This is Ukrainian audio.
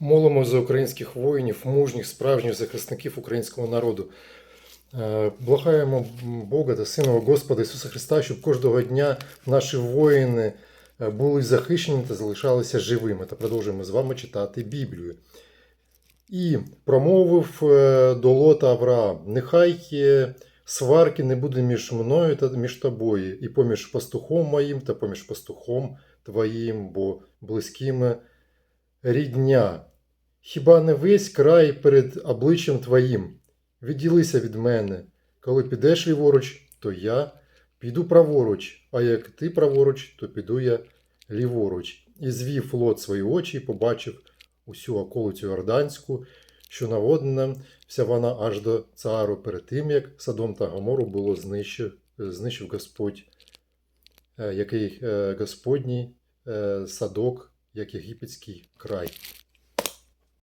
Молимо за українських воїнів, мужніх, справжніх захисників українського народу. Е, Благаємо Бога та Сина Господа Ісуса Христа, щоб кожного дня наші воїни е, були захищені та залишалися живими. Та продовжуємо з вами читати Біблію. І промовив е, до Лота Авраам: Нехай сварки не буде між мною та між тобою, і поміж пастухом моїм та поміж пастухом твоїм, бо близькими рідня. Хіба не весь край перед обличчям твоїм? Відділися від мене. Коли підеш ліворуч, то я піду праворуч, а як ти праворуч, то піду я ліворуч. І звів Лот свої очі і побачив усю околицю Йорданську, що наводнена вся вона аж до цару перед тим, як Содом та Гомору було знищив, знищив Господь, е, який е, Господній е, садок, як єгипетський край.